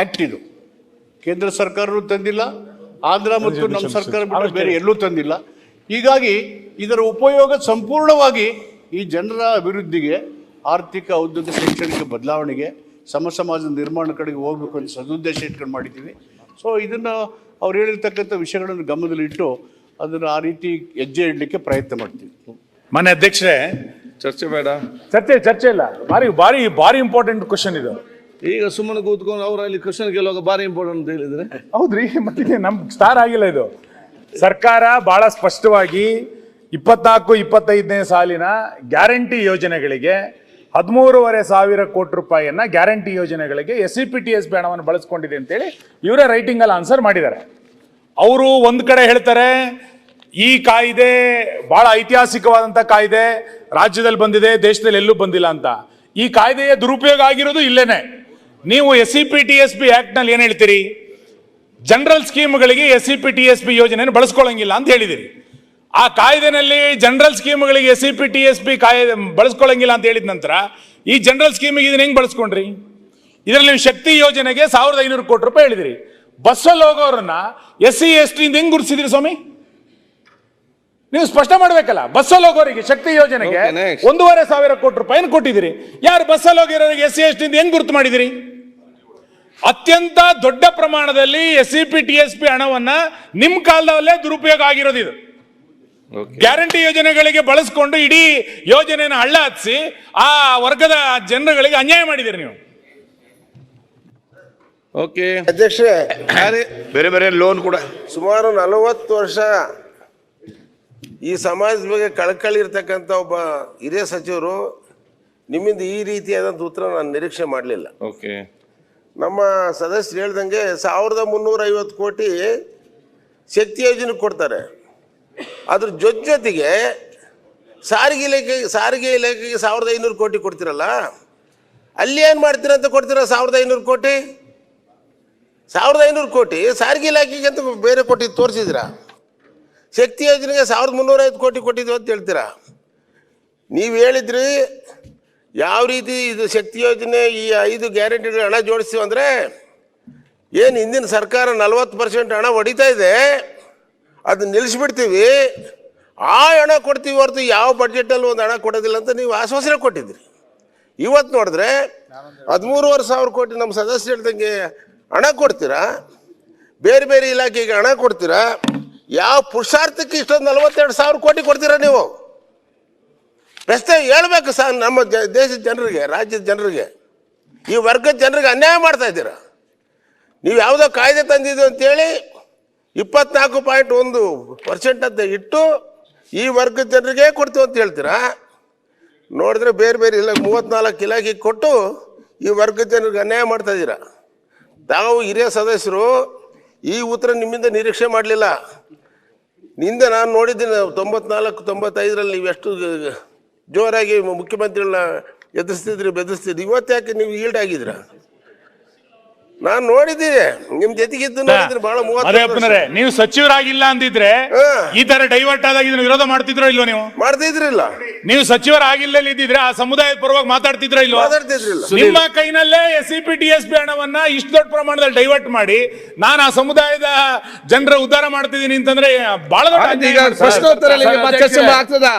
Act ಇದು. ಕೇಂದ್ರ ಸರ್ಕಾರವೂ ತಂದಿಲ್ಲ ಆಂಧ್ರ ಮತ್ತು ನಮ್ಮ ಸರ್ಕಾರ ಬಿಟ್ಟು ಬೇರೆ ಎಲ್ಲೂ ತಂದಿಲ್ಲ. ಹೀಗಾಗಿ ಇದರ ಉಪಯೋಗ ಸಂಪೂರ್ಣವಾಗಿ ಈ ಜನರ ಅಭಿವೃದ್ಧಿಗೆ ಆರ್ಥಿಕ ಔದ್ಯೋಗಿಕ ಶೈಕ್ಷಣಿಕ ಬದಲಾವಣೆಗೆ ಸಮ ಸಮಾಜದ ನಿರ್ಮಾಣ ಕಡೆಗೆ ಹೋಗ್ಬೇಕು ಅಂತ ಸದುದ್ದೇಶ ಇಟ್ಕೊಂಡು ಮಾಡಿದ್ದೀವಿ. ಸೊ ಇದನ್ನು ಅವ್ರು ಹೇಳಿರ್ತಕ್ಕಂಥ ವಿಷಯಗಳನ್ನು ಗಮನದಲ್ಲಿಟ್ಟು ಅದನ್ನು ಆ ರೀತಿ ಹೆಜ್ಜೆ ಇಡಲಿಕ್ಕೆ ಪ್ರಯತ್ನ ಮಾಡ್ತೀವಿ. ಮನೆ ಅಧ್ಯಕ್ಷರೇ ಚರ್ಚೆ ಬೇಡ. ಚರ್ಚೆ ಚರ್ಚೆ ಇಲ್ಲ. ಭಾರಿ ಭಾರಿ ಭಾರಿ ಇಂಪಾರ್ಟೆಂಟ್ ಕ್ವಶನ್ ಇದು. ಈಗ ಸುಮ್ಮನೆ ಕೂತ್ಕೊಂಡು ಅವ್ರು ಅಲ್ಲಿ ಕ್ವಶನ್ ಗೆಲ್ಲುವಾಗ ಬಾರಿ ಇಂಪಾರ್ಟೆಂಟ್ ಅಂತ ಹೇಳಿದ್ರೆ. ಹೌದ್ರಿ ಮತ್ತೆ ನಮ್ ಸ್ಟಾರ್ ಆಗಿಲ್ಲ ಇದು. ಸರ್ಕಾರ ಬಹಳ ಸ್ಪಷ್ಟವಾಗಿ ಇಪ್ಪತ್ನಾಲ್ಕು, ಇಪ್ಪತ್ತೈದನೇ ಸಾಲಿನ ಗ್ಯಾರಂಟಿ ಯೋಜನೆಗಳಿಗೆ ಹದಿಮೂರುವರೆ ಸಾವಿರ ಕೋಟಿ ರೂಪಾಯಿಯನ್ನ ಗ್ಯಾರಂಟಿ ಯೋಜನೆಗಳಿಗೆ S C P T S ಹಣವನ್ನು ಬಳಸ್ಕೊಂಡಿದೆ ಅಂತೇಳಿ ಇವರೇ ರೈಟಿಂಗ್ ಅಲ್ಲಿ ಆನ್ಸರ್ ಮಾಡಿದ್ದಾರೆ. ಅವರು ಒಂದು ಕಡೆ ಹೇಳ್ತಾರೆ, ಈ ಕಾಯ್ದೆ ಬಹಳ ಐತಿಹಾಸಿಕವಾದಂತ ಕಾಯ್ದೆ ರಾಜ್ಯದಲ್ಲಿ ಬಂದಿದೆ, ದೇಶದಲ್ಲಿ ಎಲ್ಲೂ ಬಂದಿಲ್ಲ ಅಂತ. ಈ ಕಾಯ್ದೆಯ ದುರುಪಯೋಗ ಆಗಿರೋದು ಇಲ್ಲೇನೆ. ನೀವು S C P T S B ಆಕ್ಟ್ನಲ್ಲಿ ಏನ್ ಹೇಳ್ತೀರಿ? ಜನರಲ್ ಸ್ಕೀಮ್ಗಳಿಗೆ S C P T S B ಯೋಜನೆಯನ್ನು ಬಳಸ್ಕೊಳ್ಳಂಗಿಲ್ಲ ಅಂತ ಹೇಳಿದಿರಿ. ಆ ಕಾಯ್ದೆನಲ್ಲಿ ಜನರಲ್ ಸ್ಕೀಮ್ಗಳಿಗೆ S C P T S B ಕಾಯ್ದೆ ಬಳಸ್ಕೊಳ್ಳಂಗಿಲ್ಲ ಅಂತ ಹೇಳಿದ ನಂತರ ಈ ಜನರಲ್ ಸ್ಕೀಮಿಗೆ ಇದನ್ನ ಹೆಂಗ್ ಬಳಸ್ಕೊಂಡ್ರಿ? ಇದರಲ್ಲಿ ನೀವು ಶಕ್ತಿ ಯೋಜನೆಗೆ ಸಾವಿರದ ಐನೂರು ಕೋಟಿ ರೂಪಾಯಿ ಹೇಳಿದಿರಿ. ಬಸ್ಸಲ್ಲಿ ಹೋಗೋರನ್ನ ಎಸ್ ಸಿ ಎಸ್ ಟಿ ಹೆಂಗ್ ಗುರುತಿಸಿದ್ರಿ ಸ್ವಾಮಿ? ನೀವು ಸ್ಪಷ್ಟ ಮಾಡ್ಬೇಕಲ್ಲ? ಬಸ್ಸಲ್ಲಿ ಹೋಗೋರಿಗೆ ಶಕ್ತಿ ಯೋಜನೆಗೆ. ಒಂದೂವರೆ ಸಾವಿರ ಕೋಟಿ ರೂಪಾಯಿನ ಕೊಟ್ಟಿದ್ದೀರಿ. ಯಾರು ಬಸ್ಸಲ್ಲಿ ಹೋಗಿರೋರಿಗೆ ಎಸ್ ಸಿ ಎಸ್ ಟಿ ಹೆಂಗ್ ಗುರುತು ಮಾಡಿದಿರಿ? ಅತ್ಯಂತ ದೊಡ್ಡ ಪ್ರಮಾಣದಲ್ಲಿ S C P T S P ಹಣವನ್ನ ನಿಮ್ ಕಾಲದಲ್ಲೇ ದುರುಪಯೋಗ ಆಗಿರೋದು ಇದು. ಗ್ಯಾರಂಟಿ ಯೋಜನೆಗಳಿಗೆ ಬಳಸ್ಕೊಂಡು ಇಡೀ ಯೋಜನೆಯನ್ನು ಹಳ್ಳ ಹತ್ತಿಸಿ ಆ ವರ್ಗದ ಜನರುಗಳಿಗೆ ಅನ್ಯಾಯ ಮಾಡಿದಿರಿ ನೀವು. ಓಕೆ ಅಧ್ಯಕ್ಷರೇ ಬೇರೆ ಬೇರೆ ಲೋನ್ ಕೂಡ. ಸುಮಾರು ನಲವತ್ತು ವರ್ಷ ಈ ಸಮಾಜದ ಬಗ್ಗೆ ಕಳಕಳಿ ಇರ್ತಕ್ಕಂಥ ಒಬ್ಬ ಹಿರಿಯ ಸಚಿವರು ನಿಮ್ಮಿಂದ ಈ ರೀತಿಯಾದಂಥ ಉತ್ತರ ನಾನು ನಿರೀಕ್ಷೆ ಮಾಡಲಿಲ್ಲ. ಓಕೆ. ನಮ್ಮ ಸದಸ್ಯರು ಹೇಳ್ದಂಗೆ ಸಾವಿರದ ಮುನ್ನೂರ ಐವತ್ತು ಕೋಟಿ ಶಕ್ತಿ ಯೋಜನೆ ಕೊಡ್ತಾರೆ. ಅದ್ರ ಜೊತೆ ಜೊತೆಗೆ ಸಾರಿಗೆ ಇಲಾಖೆ ಸಾರಿಗೆ ಇಲಾಖೆಗೆ ಸಾವಿರದ ಐನೂರು ಕೋಟಿ ಕೊಡ್ತಿರಲ್ಲ? ಅಲ್ಲಿ ಏನು ಮಾಡ್ತೀರ ಅಂತ ಕೊಡ್ತೀರ ಸಾವಿರದ ಐನೂರು ಕೋಟಿ? ಸಾವಿರದ ಐನೂರು ಕೋಟಿ ಸಾರಿಗೆ ಇಲಾಖೆಗೆ ಅಂತ ಬೇರೆ ಕೋಟಿ ತೋರಿಸಿದ್ರ ಶಕ್ತಿ ಯೋಜನೆಗೆ ಸಾವಿರದ ಮುನ್ನೂರೈವತ್ತು ಕೋಟಿ ಕೊಟ್ಟಿದ್ವಿ ಅಂತ ಹೇಳ್ತೀರಾ? ನೀವು ಹೇಳಿದ್ರಿ, ಯಾವ ರೀತಿ ಇದು ಶಕ್ತಿ ಯೋಜನೆ ಈ ಐದು ಗ್ಯಾರಂಟಿಗಳು ಹಣ ಜೋಡಿಸ್ತೀವಿ ಅಂದರೆ ಏನು ಹಿಂದಿನ ಸರ್ಕಾರ ನಲ್ವತ್ತು ಪರ್ಸೆಂಟ್ ಹಣ ಹೊಡಿತಾ ಇದೆ, ಅದು ನಿಲ್ಲಿಸ್ಬಿಡ್ತೀವಿ ಆ ಹಣ ಕೊಡ್ತೀವಿ ಹೊರತು ಯಾವ ಬಡ್ಜೆಟಲ್ಲಿ ಒಂದು ಹಣ ಕೊಡೋದಿಲ್ಲ ಅಂತ ನೀವು ಆಶ್ವಾಸನೆ ಕೊಟ್ಟಿದ್ರಿ ಇವತ್ತು ನೋಡಿದ್ರೆ ಹದಿಮೂರುವರೆ ಸಾವಿರ ಕೋಟಿ ನಮ್ಮ ಸದಸ್ಯರ ಹಣ ಕೊಡ್ತೀರಾ? ಬೇರೆ ಬೇರೆ ಇಲಾಖೆಗೆ ಹಣ ಕೊಡ್ತೀರಾ? ಯಾವ ಪುರುಷಾರ್ಥಕ್ಕೆ ಇಷ್ಟೊಂದು ನಲವತ್ತೆರಡು ಸಾವಿರ ಕೋಟಿ ಕೊಡ್ತೀರಾ ನೀವು? ಪ್ರಶ್ನೆ ಹೇಳ್ಬೇಕು ಸರ್ ನಮ್ಮ ಜ, ದೇಶದ ಜನರಿಗೆ, ರಾಜ್ಯದ ಜನರಿಗೆ. ಈ ವರ್ಗದ ಜನರಿಗೆ ಅನ್ಯಾಯ ಮಾಡ್ತಾ ಇದ್ದೀರಾ? ನೀವು ಯಾವುದೋ ಕಾಯ್ದೆ ತಂದಿದ್ದು ಅಂತೇಳಿ ಇಪ್ಪತ್ನಾಲ್ಕು ಪಾಯಿಂಟ್ ಒಂದು ಪರ್ಸೆಂಟ್ ಅಂತ ಇಟ್ಟು ಈ ವರ್ಗದ ಜನರಿಗೆ ಕೊಡ್ತೀವಿ ಅಂತ ಹೇಳ್ತೀರಾ? ನೋಡಿದ್ರೆ ಬೇರೆ ಬೇರೆ ಇಲ್ಲ ಮೂವತ್ತ್ನಾಲ್ಕು ಇಲಾಖೆಗೆ ಕೊಟ್ಟು ಈ ವರ್ಗದ ಜನರಿಗೆ ಅನ್ಯಾಯ ಮಾಡ್ತಾ ಇದ್ದೀರಾ? ತಾವು ಹಿರಿಯ ಸದಸ್ಯರು ಈ ಉತ್ತರ ನಿಮ್ಮಿಂದ ನಿರೀಕ್ಷೆ ಮಾಡಲಿಲ್ಲ. ನಿಂದ ನಾನು ನೋಡಿದ್ದೀನಿ, ತೊಂಬತ್ನಾಲ್ಕು, ತೊಂಬತ್ತೈದರಲ್ಲಿ ನೀವು ಎಷ್ಟು ಜೋರಾಗಿ ಮುಖ್ಯಮಂತ್ರಿಗಳನ್ನ ಎದುರಿಸ್ತಿದ್ರಿ, ಬೆದರಿಸ್ತಿದ್ರಿ. ಇವತ್ತು ಯಾಕೆ ನೀವು ಈಲ್ಡ್ ಆಗಿದ್ರ ನಾನು ನೋಡಿದ್ದೀನಿ. ನಿಮ್ ಜೊತೆಗಿದ್ದು ನೋಡಿದ್ರೆ ಬಹಳ ಮೂವತ್ತು ಅದೇಪ್ಪನರೇ ನೀವು ಸಚಿವರಾಗಿಲ್ಲ ಅಂದಿದ್ರೆ ಹಾ. ಈ ತರ ಡೈವರ್ಟ್ ಆದಾಗ ಇದನ್ನ ವಿರೋಧ ಮಾಡ್ತಿದ್ರೋ ಇಲ್ವೋ ನೀವು? ಮಾಡ್ತಿದ್ರಿಲ್ಲ ನೀವು ಸಚಿವರಾಗಿಲ್ಲ ಇದ್ದಿದ್ರೆ ಆ ಸಮುದಾಯದ ಪರವಾಗಿ ಮಾತಾಡ್ತಿದ್ರ ಇಲ್ವೋ? ಮಾತಾಡ್ತಿದ್ರಿಲ್ಲ. ನಿಮ್ಮ ಕೈನಲ್ಲೇ S C P T S P ಹಣವನ್ನ ಇಷ್ಟು ದೊಡ್ಡ ಪ್ರಮಾಣದಲ್ಲಿ ಡೈವರ್ಟ್ ಮಾಡಿ ನಾನು ಆ ಸಮುದಾಯದ ಜನರ ಉದ್ಧಾರ ಮಾಡ್ತಿದ್ದೀನಿ ಅಂತಂದ್ರೆ ಬಹಳ ದೊಡ್ಡ ಅನ್ಯಾಯ ಈಗ. ಪ್ರಶ್ನೋತ್ತರ ಚರ್ಚೆ ಆಗ್ತದಾ?